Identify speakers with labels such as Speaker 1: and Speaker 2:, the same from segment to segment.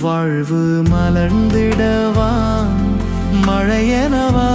Speaker 1: வாழ்வு மலர்ந்திடவா? மழையனவா?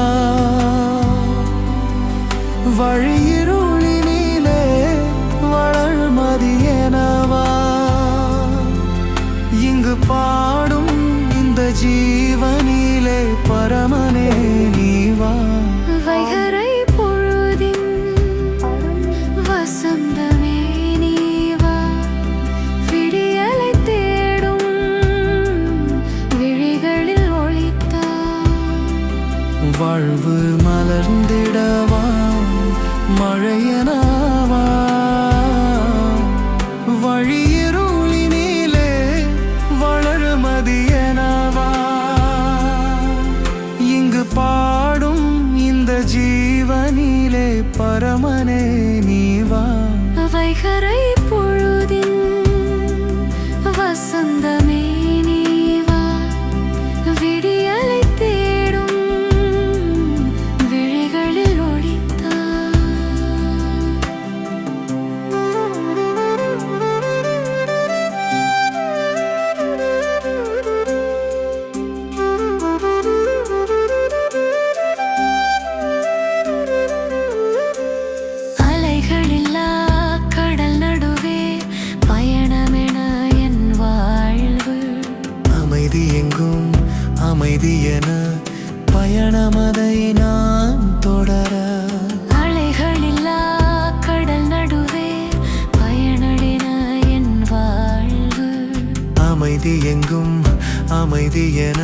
Speaker 2: செய்தி என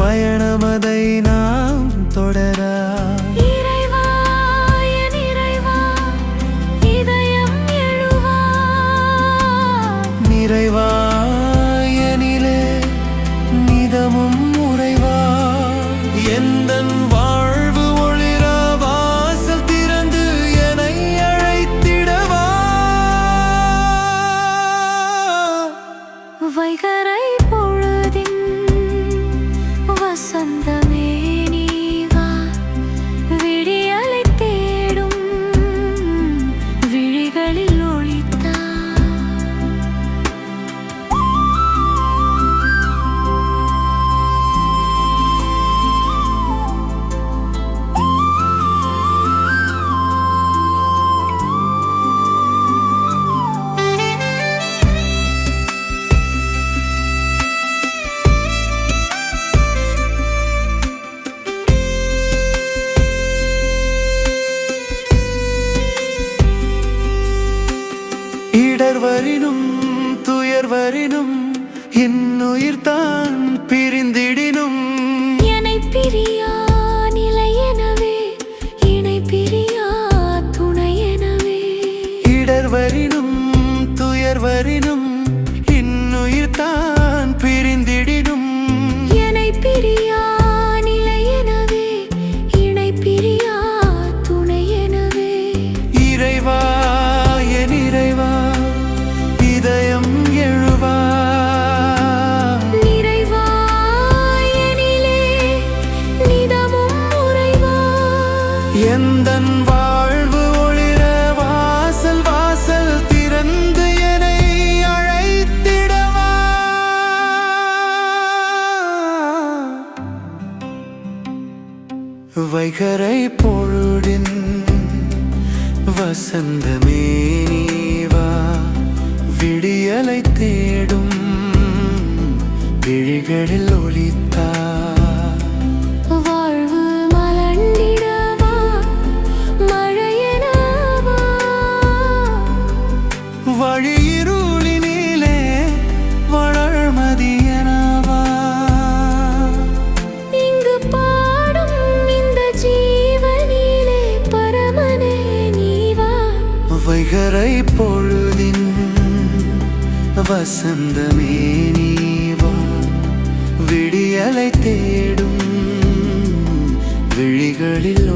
Speaker 1: பயணமதை நாம் தொடர. நிறைவா துயர்வரினும் துயர்வரினும் என்னுயிர் தான் பிரிந்திடினும்.
Speaker 2: என்னை பிரியா
Speaker 1: வைகரை பொழுதின் வசந்தமே நீவா விடியலை தேடும் விழிகளில் ஒளித்தார் வசந்தமே நீவா விடியலை தேடும் விழிகளில்